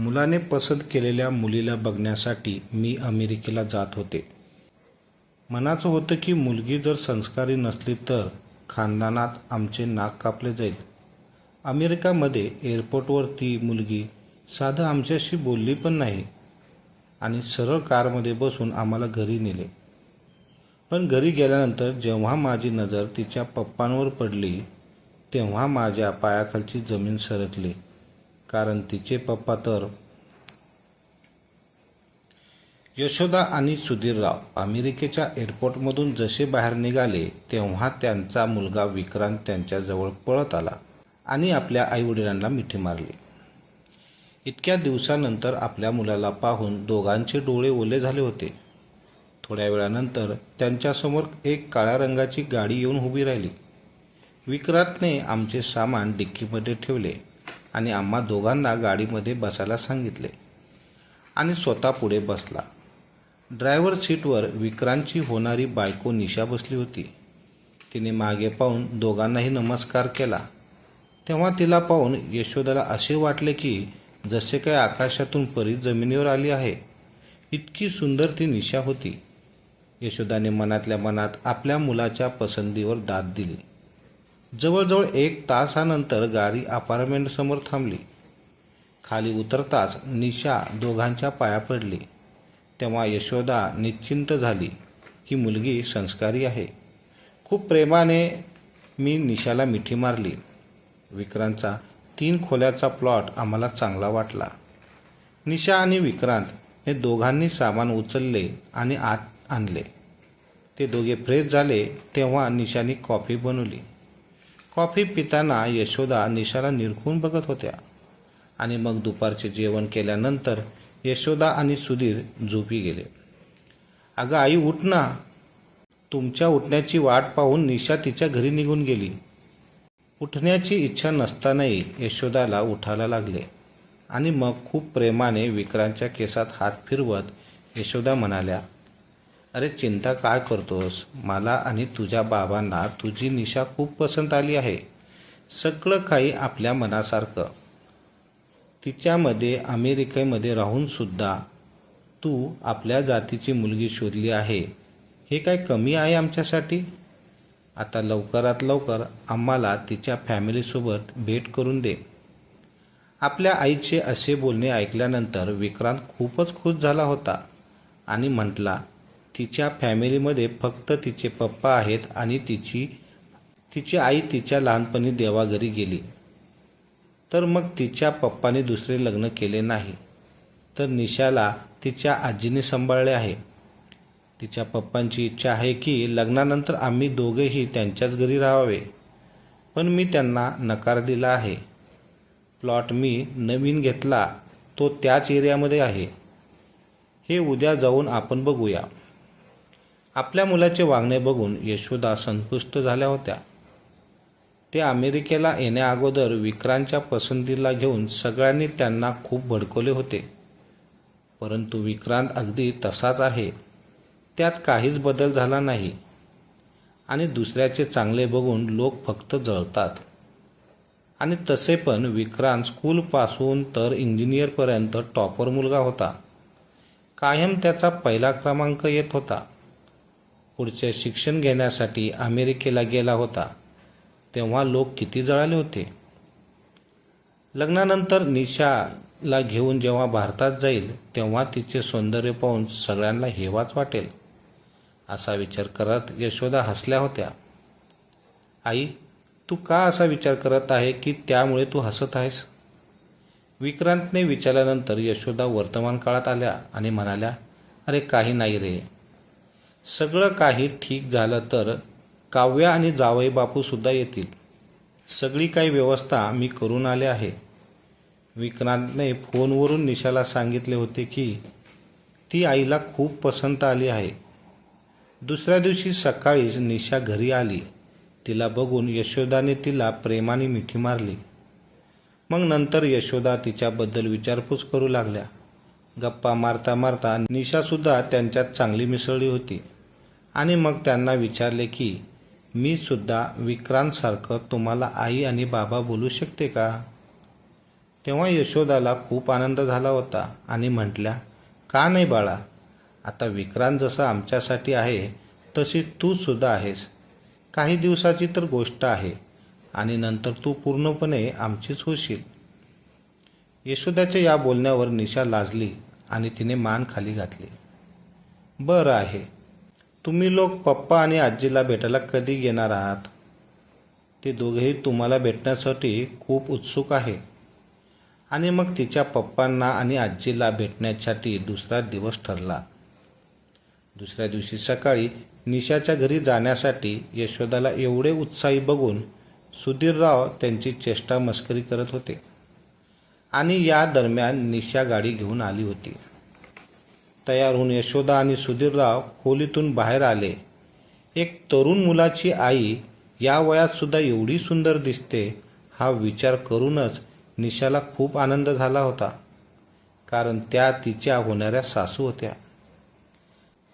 मुलाने पसंत केलेल्या मुलीला बघण्यासाठी मी अमेरिकेला जात होते. मनाचं होतं की मुलगी जर संस्कारी नसली तर खानदानात आमचे नाक कापले जाईल. अमेरिकामध्ये एअरपोर्टवर ती मुलगी साधं आमच्याशी बोलली पण नाही आणि सरळ कारमध्ये बसून आम्हाला घरी नेले. पण घरी गेल्यानंतर जेव्हा माझी नजर तिच्या पप्पांवर पडली तेव्हा माझ्या पायाखालची जमीन सरकली. कारण तिचे पप्पा तर यशोदा आणि सुधीरराव अमेरिकेच्या एअरपोर्टमधून जसे बाहेर निघाले तेव्हा त्यांचा मुलगा विक्रांत त्यांच्याजवळ पळत आला आणि आपल्या आईवडिलांना मिठी मारली. इतक्या दिवसानंतर आपल्या मुलाला पाहून दोघांचे डोळे ओले झाले होते. थोड्या वेळानंतर त्यांच्यासमोर एक काळ्या रंगाची गाडी येऊन उभी राहिली. विक्रांतने आमचे सामान डिक्कीमध्ये ठेवले. आणि आम्हा दोघांना गाडीमध्ये बसायला सांगितले. आणि स्वतः पुढे बसला. ड्रायव्हर सीटवर विक्रांतची होणारी बायको निशा बसली होती. तिने मागे पाहून दोघांनाही नमस्कार केला. तेव्हा तिला पाहून यशोदाला असे वाटले की जसे काय आकाशातून परी जमिनीवर आली आहे इतकी सुंदर ती निशा होती. यशोदाने मनातल्या मनात आपल्या मुलाच्या पसंतीवर दाद दिली. जवळजवळ एक तासानंतर गाडी अपार्टमेंटसमोर थांबली. खाली उतरताच निशा दोघांच्या पाया पडली. तेव्हा यशोदा निश्चिंत झाली. ही मुलगी संस्कारी आहे. खूप प्रेमाने मी निशाला मिठी मारली. विक्रांतचा तीन खोल्याचा प्लॉट आम्हाला चांगला वाटला. निशा आणि विक्रांत हे दोघांनी सामान उचलले आणि आत आणले. ते दोघे फ्रेश झाले तेव्हा निशाने कॉफी बनवली. कॉफी पिताना यशोदा निशाला निरखून बघत होत्या. आणि मग दुपारचे जेवण केल्यानंतर यशोदा आणि सुधीर झोपी गेले. अगं आई उठ ना. तुमच्या उठण्याची वाट पाहून निशा तिच्या घरी निघून गेली. उठण्याची इच्छा नसतानाही यशोदाला उठायला लागले. आणि मग खूप प्रेमाने विक्रांतच्या केसात हात फिरवत यशोदा म्हणाल्या अरे चिंता काय करतोस? मला आणि तुझ्या बाबांना तुझी निशा खूप पसंत आली आहे. सगळं काही आपल्या मनासारखं. तिच्यामध्ये अमेरिकेमध्ये राहूनसुद्धा तू आपल्या जातीची मुलगी शोधली आहे. हे काय कमी आहे आमच्यासाठी? आता लवकरात लवकर आम्हाला तिच्या फॅमिलीसोबत भेट करून दे. आपल्या आईचे असे बोलणे ऐकल्यानंतर विक्रांत खूपच खुश झाला होता आणि म्हटला तिच्या फॅमिलीमध्ये फक्त तिचे पप्पा आहेत आणि तिची तिची आई तिच्या लहानपणी देवाघरी गेली. तर मग तिच्या पप्पाने दुसरे लग्न केले नाही. तर निशाला तिच्या आजीने सांभाळले आहे. तिच्या पप्पांची इच्छा आहे की लग्नानंतर आम्ही दोघेही त्यांच्याच घरी राहावे. पण मी त्यांना नकार दिला आहे. प्लॉट मी नवीन घेतला तो त्याच एरियामध्ये आहे. हे उद्या जाऊन आपण बघूया. आपल्या मुलाचे वागणे बघून यशोदा संतुष्ट झाल्या होत्या. ते अमेरिकेला येण्याअगोदर विक्रांतच्या पसंतीला घेऊन सगळ्यांनी त्यांना खूप भडकवले होते. परंतु विक्रांत अगदी तसाच आहे. त्यात काहीच बदल झाला नाही. आणि दुसऱ्याचे चांगले बघून लोक फक्त जळतात. आणि तसे पण विक्रांत स्कूलपासून तर इंजिनियरपर्यंत टॉपर मुलगा होता. कायम त्याचा पहिला क्रमांक येत होता. पुढचे शिक्षण घेण्यासाठी अमेरिकेला गेला होता तेव्हा लोक किती जळाले होते? लग्नानंतर निशाला घेऊन जेव्हा भारतात जाईल तेव्हा तिचे सौंदर्य पाहून सगळ्यांना हेवाच वाटेल. असा विचार करत यशोदा हसल्या होत्या. आई तू का असा विचार करत आहे की त्यामुळे तू हसत आहेस? विक्रांतने विचारल्यानंतर यशोदा वर्तमान काळात आल्या आणि म्हणाल्या अरे काही नाही रे. सगळं काही ठीक झालं तर काव्या आणि जावई बापूसुद्धा येतील. सगळी काही व्यवस्था मी करून आले आहे. विक्रांतने फोनवरून निशाला सांगितले होते की ती आईला खूप पसंत आली आहे. दुसऱ्या दिवशी सकाळीच निशा घरी आली. तिला बघून यशोदाने तिला प्रेमाने मिठी मारली. मग नंतर यशोदा तिच्याबद्दल विचारपूस करू लागल्या. गप्पा मारता मारता निशासुद्धा त्यांच्यात चांगली मिसळली होती. आणि मग त्यांना विचारले की मी सुद्धा विक्रांतसारखं तुम्हाला आई आणि बाबा बोलू शकते का? तेव्हा यशोदाला खूप आनंद झाला होता आणि म्हटल्या का नाही बाळा? आता विक्रांत जसं आमच्यासाठी आहे तशी तू सुद्धा आहेस. काही दिवसाची तर गोष्ट आहे आणि नंतर तू पूर्णपणे आमचीच होशील. यशोदाच्या या बोलण्यावर निशा लाजली आणि तिने मान खाली घातली. बरं आहे. तुम्ही लोक पप्पा आणि आजीला भेटायला कधी येणार आहात? ते दोघेही तुम्हाला भेटण्यासाठी खूप उत्सुक आहे. आणि मग तिच्या पप्पांना आणि आजीला भेटण्यासाठी दुसरा दिवस ठरला. दुसऱ्या दिवशी सकाळी निशाच्या घरी जाण्यासाठी यशोदाला एवढे उत्साही बघून सुधीरराव त्यांची चेष्टा मस्करी करत होते. आणि या दरम्यान निशा गाडी घेऊन आली होती. तयार होऊन यशोदा आणि सुधीरराव खोलीतून बाहेर आले. एक तरुण मुलाची आई या वयातसुद्धा एवढी सुंदर दिसते हा विचार करूनच निशाला खूप आनंद झाला होता. कारण त्या तिच्या होणाऱ्या सासू होत्या.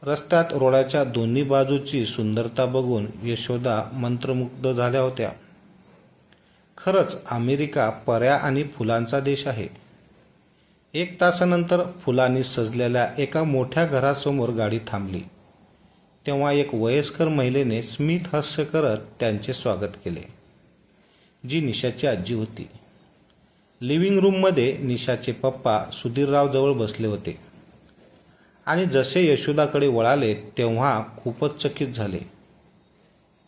रस्त्यात रोडाच्या दोन्ही बाजूची सुंदरता बघून यशोदा मंत्रमुग्ध झाल्या होत्या. खरंच अमेरिका पर्या आणि फुलांचा देश आहे. एक तासानंतर फुलांनी सजलेल्या एका मोठ्या घरासमोर गाडी थांबली. तेव्हा एक वयस्कर महिलेने स्मित हास्य करत त्यांचे स्वागत केले जी निशाची आजी होती. लिव्हिंग रूममध्ये निशाचे पप्पा सुधीरराव जवळ बसले होते. आणि जसे यशोदाकडे वळाले तेव्हा खूपच चकित झाले.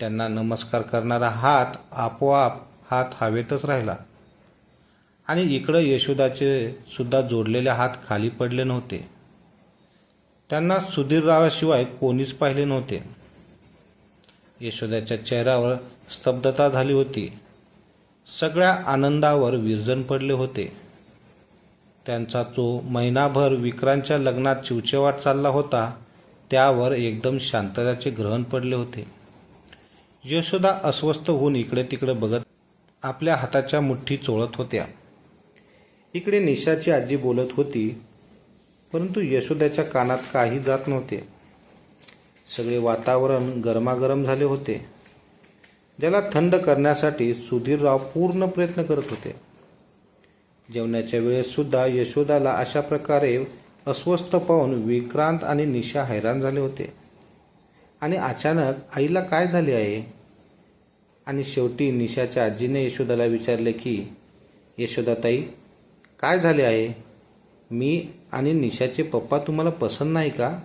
त्यांना नमस्कार करणारा हात आपोआप हात हवेतच राहिला. आणि इकडं यशोदाचे सुद्धा जोडलेले हात खाली पडले नव्हते. त्यांना सुधीररावाशिवाय कोणीच पाहिले नव्हते. यशोदाच्या चेहऱ्यावर स्तब्धता झाली होती. सगळ्या आनंदावर विरजन पडले होते. त्यांचा तो महिनाभर विक्रांतच्या लग्नात चिवचेवाट चालला होता त्यावर एकदम शांतताचे ग्रहण पडले होते. यशोदा अस्वस्थ होऊन इकडे तिकडे बघत आपल्या हाताच्या मुठ्ठी चोळत होत्या. इकडे निशाची आजी बोलत होती परंतु यशोदाच्या कानात काही जात नव्हते. सगळे वातावरण गरमागरम झाले होते ज्याला थंड करण्यासाठी सुधीरराव पूर्ण प्रयत्न करत होते. जेवणाच्या वेळेससुद्धा यशोदाला अशा प्रकारे अस्वस्थ पाहून विक्रांत आणि निशा हैराण झाले होते. आणि अचानक आईला काय झाले आहे? आणि शेवटी निशाच्या आजीने यशोदाला विचारले की यशोदाताई काय झाले आहे? मी आणि निशाचे पप्पा तुम्हाला पसंत नाही का?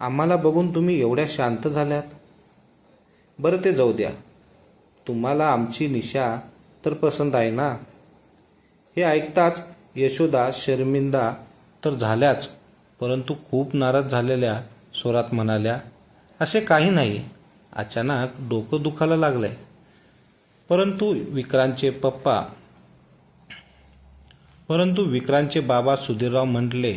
आम्हाला बघून तुम्ही एवढ्या शांत झाल्यात. बरं ते जाऊ द्या. तुम्हाला आमची निशा तर पसंत आहे ना? हे ऐकताच यशोदा शर्मिंदा तर झाल्याच परंतु खूप नाराज झालेल्या स्वरात म्हणाल्या असे काही नाही. अचानक डोकं दुखायला लागलंय. परंतु विक्रांतचे पप्पा परंतु विक्रांतचे बाबा सुधीरराव म्हटले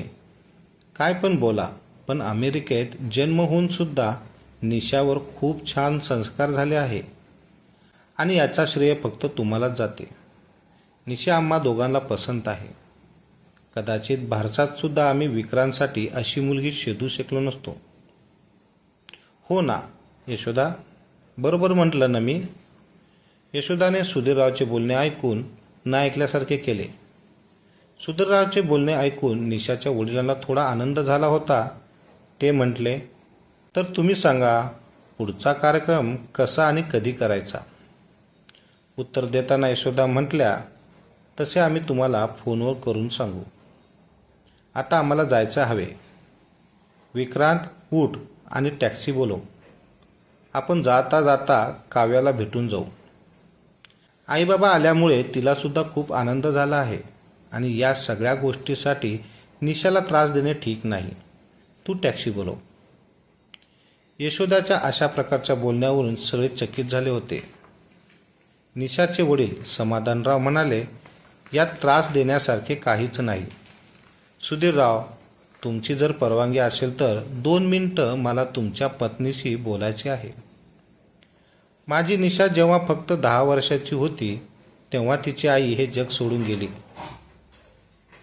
काय पण बोला पण अमेरिकेत जन्म होऊन सुद्धा निशावर खूप छान संस्कार झाले आहे. आणि याचा श्रेय फक्त तुम्हालाच जाते. निशा आम्हा दोघांना पसंत आहे. कदाचित भारतातसुद्धा आम्ही विक्रांतसाठी अशी मुलगी शोधू शकलो नसतो. हो ना यशोदा. बरोबर म्हटलं ना मी. यशोदाने सुधीररावचे बोलणे ऐकून न ऐकल्यासारखे केले. सुधीररावचे बोलणे ऐकून निशाच्या वडिलांना थोडा आनंद झाला होता. ते म्हटले तर तुम्ही सांगा पुढचा कार्यक्रम कसा आणि कधी करायचा? उत्तर देताना यशोदा म्हटल्या तसे आम्ही तुम्हाला फोनवर करून सांगू. आता आम्हाला जायचं हवे. विक्रांत उठ आणि टॅक्सी बोलव. आपण जाता जाता काव्याला भेटून जाऊ. आईबाबा आल्यामुळे तिलासुद्धा खूप आनंद झाला आहे. आणि या सगळ्या गोष्टीसाठी निशाला त्रास देणे ठीक नाही. तू टॅक्सी बोलव. यशोदाच्या अशा प्रकारच्या बोलण्यावरून सगळे चकित झाले होते. निशाचे वडील समाधानराव म्हणाले यात त्रास देण्यासारखे काहीच नाही. सुधीरराव तुमची जर परवानगी असेल तर दोन मिनटं मला तुमच्या पत्नीशी बोलायचे आहे. माझी निशा जेव्हा फक्त दहा वर्षाची होती तेव्हा तिची आई हे जग सोडून गेली.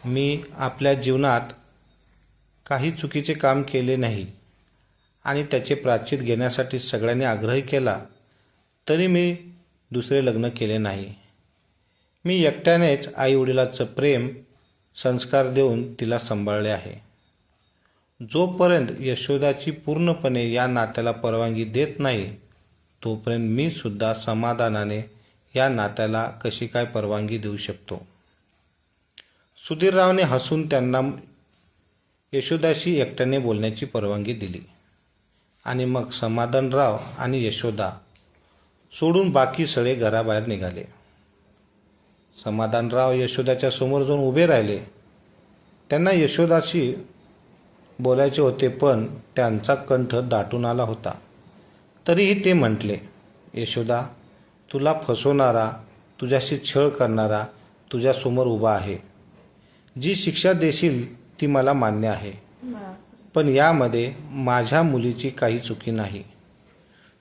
मी आपल्या जीवनात काही चुकीचे काम केले नाही आणि त्याचे प्राचित घेण्यासाठी सगळ्यांनी आग्रह केला तरी मी दुसरे लग्न केले नाही. मी एकट्यानेच आईवडिलाचं प्रेम संस्कार देऊन तिला सांभाळले आहे. जोपर्यंत यशोदाची पूर्णपणे या नात्याला परवानगी देत नाही तोपर्यंत मी सुद्धा समाधानाने या नात्याला कशी काय परवानगी देऊ शकतो? सुधीररावने हसून त्यांना यशोदाशी एकट्याने बोलण्याची परवानगी दिली. आणि मग समाधानराव आणि यशोदा सोडून बाकी सगळे घराबाहेर निघाले. समाधानराव यशोदाच्या समोर जाऊन उभे राहिले. त्यांना यशोदाशी बोलायचे होते पण त्यांचा कंठ दाटून आला होता. तरीही ते म्हटले यशोदा तुला फसवणारा तुझ्याशी छळ करणारा तुझ्यासमोर उभा आहे. जी शिक्षा देशील ती मला मान्य आहे. पण यामध्ये माझ्या मुलीची काही चुकी नाही.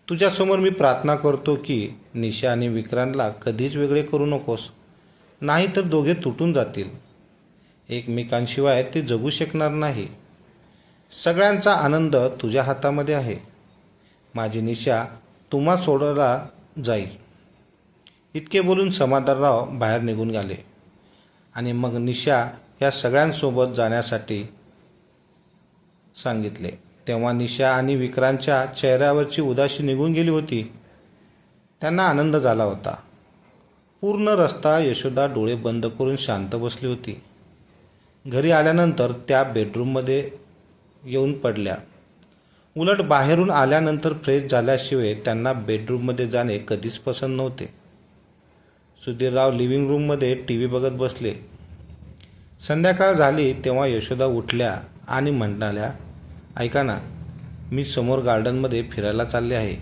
तुझ्यासमोर मी प्रार्थना करतो की निशा आणि विक्रांतला कधीच वेगळे करू नकोस. नाही तर दोघे तुटून जातील. एकमेकांशिवाय ते जगू शकणार नाही. सगळ्यांचा आनंद तुझ्या हातामध्ये आहे. माझी निशा तुम्हा सोडला जाईल. इतके बोलून समाधानराव बाहेर निघून गेले. आणि मग निशा या सगळ्यांसोबत जाण्यासाठी सांगितले. तेव्हा निशा आणि विक्रांतच्या चेहऱ्यावरची उदाशी निघून गेली होती. त्यांना आनंद झाला होता. पूर्ण रस्ता यशोदा डोळे बंद करून शांत बसली होती. घरी आल्यानंतर त्या बेडरूममध्ये येऊन पडल्या. उलट बाहेरून आल्यानंतर फ्रेश झाल्याशिवाय त्यांना बेडरूममध्ये जाणे कधीच पसंत नव्हते. सुधीरराव लिव्हिंग रूममध्ये टी व्ही बघत बसले. संध्याकाळ झाली तेव्हा यशोदा उठल्या आणि म्हणाल्या ऐका ना मी समोर गार्डनमध्ये फिरायला चालले आहे.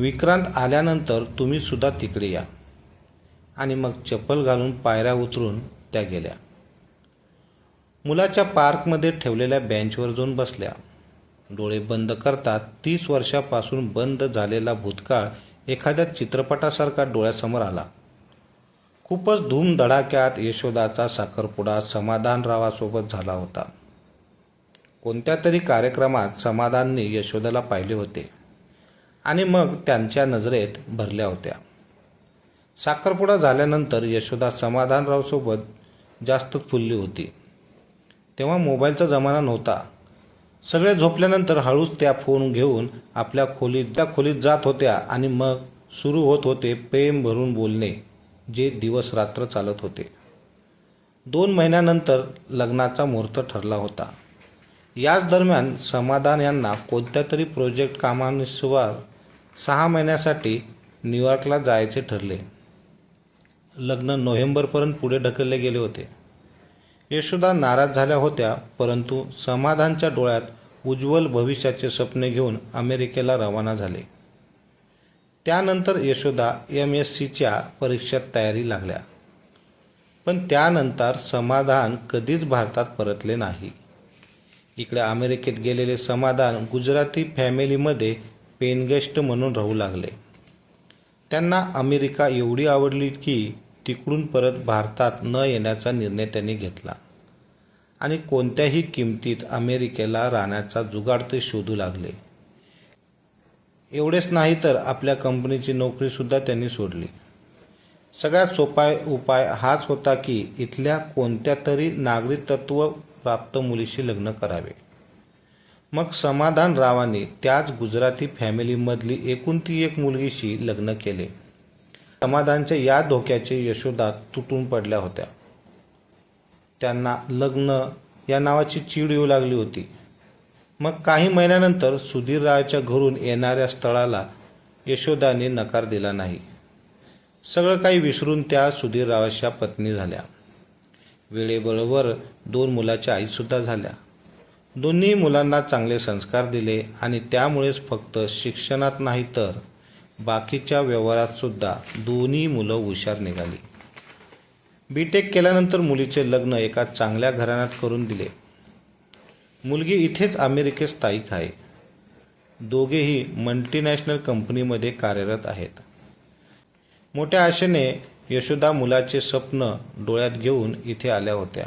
विक्रांत आल्यानंतर तुम्ही सुद्धा तिकडे या. आणि मग चप्पल घालून पायऱ्या उतरून त्या गेल्या. मुलाच्या पार्कमध्ये ठेवलेल्या बेंचवर जाऊन बसल्या. डोळे बंद करतात तीस वर्षापासून बंद झालेला भूतकाळ एखाद्या चित्रपटासारखा डोळ्यासमोर आला. खूपच धूमधडाक्यात यशोदाचा साखरपुडा समाधानरावासोबत झाला होता. कोणत्या तरी कार्यक्रमात समाधानने यशोदाला पाहिले होते आणि मग त्यांच्या नजरेत भरल्या होत्या. साखरपुडा झाल्यानंतर यशोदा समाधानरावसोबत जास्त फुलली होती. तेव्हा मोबाईलचा जमाना नव्हता. सगळे झोपल्यानंतर हळूच त्या फोन घेऊन आपल्या खोलीत त्या खोलीत जात होत्या आणि मग सुरू होत होते प्रेम भरून बोलणे. जे दिवस रात्र चालत होते. दोन महिन्यानंतर लग्नाचा मुहूर्त ठरला होता. याच दरम्यान समाधान यांना कोणत्या तरी प्रोजेक्ट कामानुसार सहा महिन्यासाठी न्यूयॉर्कला जायचे ठरले. लग्न नोव्हेंबरपर्यंत पुढे ढकलले गेले होते. यशोदा नाराज झाल्या होत्या परंतु समाधानच्या डोळ्यात उज्ज्वल भविष्याचे स्वप्ने घेऊन अमेरिकेला रवाना झाले. त्यानंतर यशोदा एम एस सीच्या परीक्षेत तयारी लागल्या. पण त्यानंतर समाधान कधीच भारतात परतले नाही. इकडे अमेरिकेत गेलेले समाधान गुजराती फॅमिलीमध्ये पेनगेस्ट म्हणून राहू लागले. त्यांना अमेरिका एवढी आवडली की तिकडून परत भारतात न येण्याचा निर्णय त्यांनी घेतला. आणि कोणत्याही किमतीत अमेरिकेला राहण्याचा जुगाड ते शोधू लागले. एवढेच नाही तर आपल्या कंपनीची नोकरीसुद्धा त्यांनी सोडली. सगळ्यात सोपा उपाय हाच होता की इथल्या कोणत्या तरी नागरिकत्व प्राप्त मुलीशी लग्न करावे. मग समाधान रावाने त्याच गुजराती फॅमिलीमधली एकूण ती एक मुलगीशी लग्न केले. समाधानच्या या धोक्याचे यशोदा तुटून पडल्या होत्या. त्यांना लग्न या नावाची चीड येऊ लागली होती. मग काही महिन्यानंतर सुधीररावच्या घरून येणाऱ्या स्थळाला यशोदाने नकार दिला नाही. सगळं काही विसरून त्या सुधीररावाच्या पत्नी झाल्या. वेळेबरोबर दोन मुलाच्या आईसुद्धा झाल्या. दोन्ही मुलांना चांगले संस्कार दिले आणि त्यामुळेच फक्त शिक्षणात नाही तर बाकीच्या व्यवहारातसुद्धा दोन्ही मुलं हुशार निघाली. बी टेक केल्यानंतर मुलीचे लग्न एका चांगल्या घराण्यात करून दिले. मुलगी इथेच अमेरिकेत स्थायिक आहे. दोघेही मल्टीनॅशनल कंपनीमध्ये कार्यरत आहेत. मोठ्या आशेने यशोदा मुलाचे स्वप्न डोळ्यात घेऊन इथे आल्या होत्या.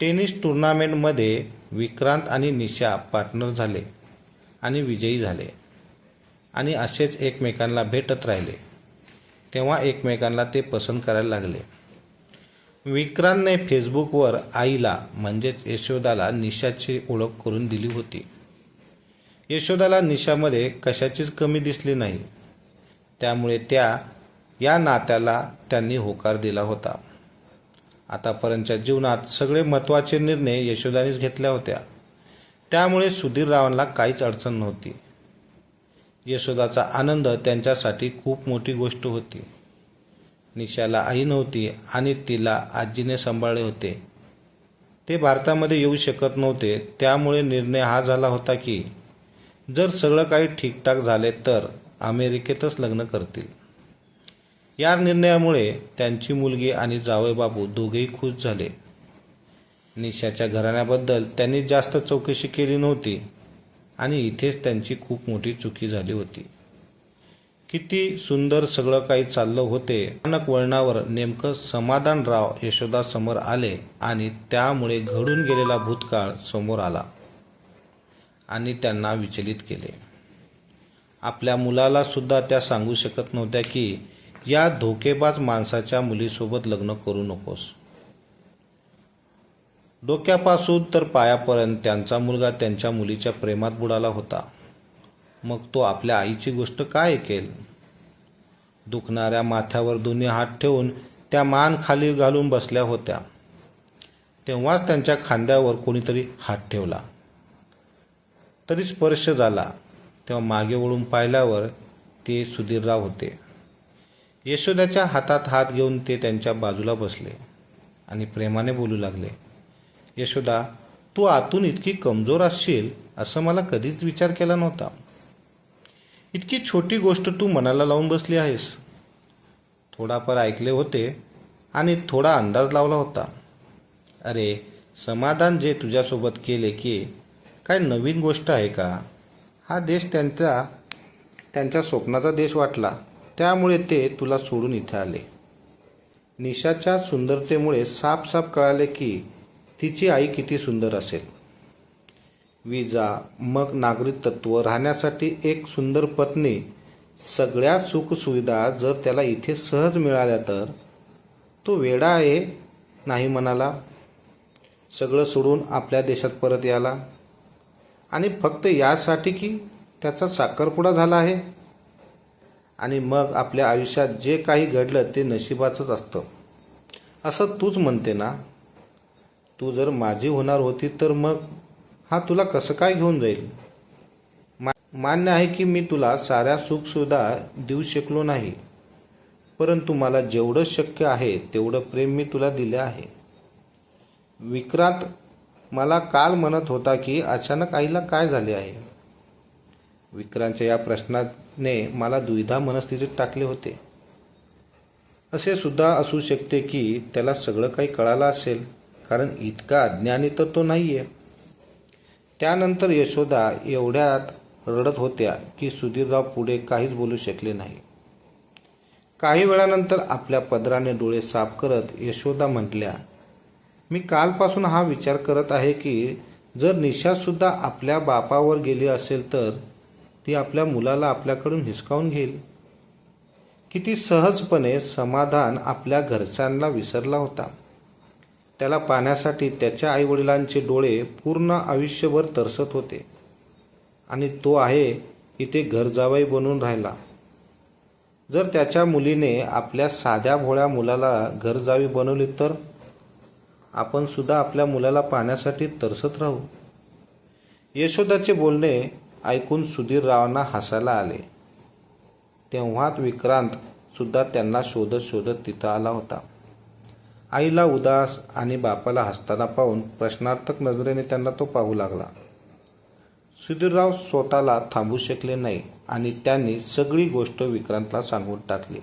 टेनिस टुर्नामेंटमध्ये विक्रांत आणि निशा पार्टनर झाले आणि विजयी झाले. आणि असेच एकमेकांना भेटत राहिले. तेव्हा एकमेकांना ते पसंत करायला लागले. विक्रांतने फेसबुकवर आईला म्हणजेच यशोदाला निशाची ओळख करून दिली होती. यशोदाला निशामध्ये कशाचीच कमी दिसली नाही. त्यामुळे त्या या नात्याला त्यांनी होकार दिला होता. आतापर्यंतच्या जीवनात सगळे महत्त्वाचे निर्णय यशोदानेच घेतल्या होत्या. त्यामुळे सुधीररावांना काहीच अडचण नव्हती. यशोदाचा आनंद त्यांच्यासाठी खूप मोठी गोष्ट होती. निशाला आई नव्हती आणि तिला आजीने सांभाळले होते. ते भारतामध्ये येऊ शकत नव्हते त्यामुळे निर्णय हा झाला होता की जर सगळं काही ठीकठाक झाले तर अमेरिकेतच लग्न करतील. या निर्णयामुळे त्यांची मुलगी आणि जावईबाबू दोघेही खुश झाले. निशाच्या घराण्याबद्दल त्यांनी जास्त चौकशी केली नव्हती आणि इथेच त्यांची खूप मोठी चुकी झाली होती. किती सुंदर सगळं काही चाललं होते. अचानक वळणावर नेमकं समाधानराव यशोदासमोर आले आणि त्यामुळे घडून गेलेला भूतकाळ समोर आला. आणि त्यांना विचलित केले. आपल्या मुलाला सुद्धा त्या सांगू शकत नव्हत्या की या धोकेबाज माणसाच्या मुलीसोबत लग्न करू नकोस. डोक्यापासून तर पायापर्यंत त्यांचा मुलगा त्यांच्या मुलीच्या प्रेमात बुडाला होता. मग तो आपल्या आईची गोष्ट काय ऐकेल दुखणाऱ्या माथ्यावर दोन्ही हात ठेवून त्या मान खाली घालून बसल्या होत्या. तेव्हाच त्यांच्या खांद्यावर कोणीतरी हात ठेवला. तरी स्पर्श झाला. तेव्हा मागे वळून पाहिल्यावर ते सुधीरराव होते. यशोदाच्या हातात हात घेऊन ते त्यांच्या बाजूला बसले आणि प्रेमाने बोलू लागले यशोदा तू आतून इतकी कमजोर असशील असं मला कधीच विचार केला नव्हता. इतकी छोटी गोष्ट तू मनाला लावून बसली आहेस. थोडाफार ऐकले होते आणि थोडा अंदाज लावला होता. अरे समाधान जे तुझ्यासोबत केले की काय नवीन गोष्ट आहे का? हा देश त्यांचा त्यांच्या स्वप्नाचा देश वाटला. त्यामुळे ते तुला सोडून इथे आले. निशाच्या सुंदरतेमुळे साफ साफ कळाले की तिची आई किती सुंदर असेल. विजा मग नागरिक तत्व राहण्यासाठी एक सुंदर पत्नी. सगळ्या सुखसुविधा जर त्याला इथे सहज मिळाल्या तर? तो वेडा आहे नाही म्हणाला. सगळं सोडून आपल्या देशात परत याला आणि फक्त यासाठी की त्याचा साखरपुडा झाला आहे? आणि मग आपल्या आयुष्यात जे काही घडलं ते नशिबाचंच असतं. असं तूच म्हणते ना? तू जर माझी होणार होती तर मग हा तुला कसं काय घेऊन जाईल? मा मान्य आहे की मी तुला साऱ्या सुखसुविधा देऊ शकलो नाही परंतु मला जेवढं शक्य आहे तेवढं प्रेम मी तुला दिले आहे. विक्रांत मला काल म्हणत होता की अचानक आईला काय झाले आहे? विक्रांतच्या या प्रश्नाने मला दुविधा मनस्थितीत टाकले होते. असे सुद्धा असू शकते की त्याला सगळं काही कळालं असेल कारण इतका अज्ञानी तर तो नाही आहे त्यानंतर यशोदा एवढ्यात रडत होत्या की सुधीरराव पुढे काहीच बोलू शकले नाही. काही वेळानंतर आपल्या पदराने डोळे साफ करत यशोदा म्हटल्या मी कालपासून हा विचार करत आहे की जर निशासुद्धा आपल्या बापावर गेली असेल तर ती आपल्या मुलाला आपल्याकडून हिसकावून घेईल. किती सहजपणे समाधान आपल्या घरच्यांना विसरला होता. त्याला पाहण्यासाठी त्याच्या आईवडिलांचे डोळे पूर्ण आयुष्यभर तरसत होते. आणि तो आहे इथे घरजावाई बनून राहिला. जर त्याच्या मुलीने आपल्या साध्या भोळ्या मुलाला घरजावी बनवली तर? आपण सुद्धा आपल्या मुलाला पाहण्यासाठी तरसत राहू. यशोदाचे बोलणे ऐकून सुधीररावांना हसायला आले. तेव्हाच विक्रांत सुद्धा त्यांना शोधत शोधत तिथं आला होता. आईला उदास आणि बापाला हसताना पाहून प्रश्नार्थक नजरेने त्यांना तो पाहू लागला. सुधीरराव स्वतःला थांबू शकले नाही आणि त्यांनी सगळी गोष्ट विक्रांतला सांगून टाकली.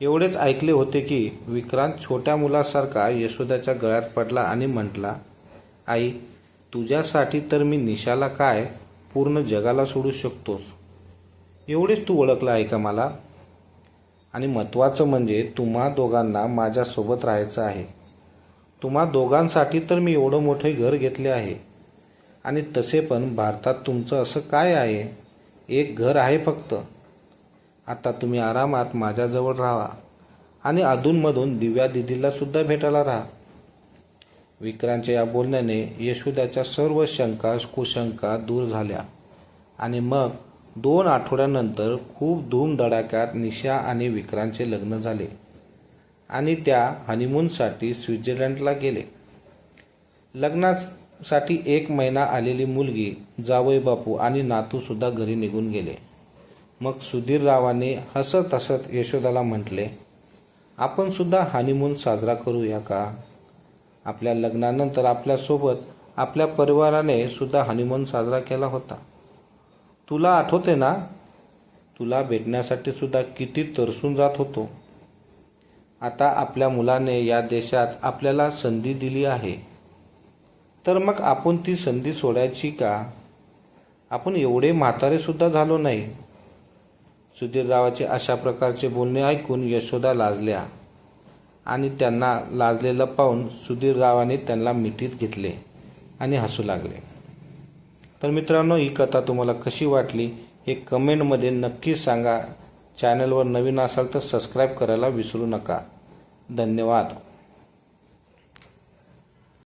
एवढेच ऐकले होते की विक्रांत छोट्या मुलासारखा यशोदाच्या गळ्यात पडला आणि म्हटला आई तुझ्यासाठी तर मी निशाला काय? पूर्ण जगाला सोडू शकतोस. एवढेच तू ओळखलं आहे का मला? आणि महत्त्वाचं म्हणजे तुम्हा दोघांना माझ्यासोबत राहायचं आहे. तुम्हा दोघांसाठी तर मी एवढं मोठे घर घेतले आहे. आणि तसे पण भारतात तुमचं असं काय आहे? एक घर आहे फक्त. आता तुम्ही आरामात माझ्याजवळ राहा. आणि अधूनमधून दिव्या दिदीलासुद्धा भेटायला राहा. विक्रांतच्या या बोलण्याने यशोदाच्या सर्व शंका कुशंका दूर झाल्या. आणि मग दोन आठवड्यानंतर खूप धूमधडाक्यात निशा आणि विक्रांतचे लग्न झाले. आणि त्या हनीमूनसाठी स्वित्झर्लंडला गेले. लग्नासाठी एक महिना आलेली मुलगी जावई बापू आणि नातूसुद्धा घरी निघून गेले. मग सुधीर रावाने हसत हसत यशोदाला म्हटले आपण सुद्धा हनीमून साजरा करूया का? आपल्या लग्नानंतर आपल्यासोबत आपल्या परिवाराने सुद्धा हनीमून साजरा केला होता. तुला आठवते ना? तुला भेटण्यासाठी सुद्धा किती तरसून जात होतो. आता आपल्या मुलाने या देशात आपल्याला संधी दिली आहे. तर मग आपण ती संधी सोडायची का? आपण एवढे म्हातारे सुद्धा झालो नाही. सुधीररावाचे अशा प्रकारचे बोलणे ऐकून यशोदा लाजल्या आणि त्यांना लाजलेलं पाहून सुधीररावाने त्यांना मिठीत घेतले आणि हसू लागले. तर मित्रांनो ही कथा तुम्हाला कशी वाटली हे कमेंटमध्ये नक्की सांगा. चॅनलवर नवीन असाल तर सबस्क्राईब करायला विसरू नका. धन्यवाद.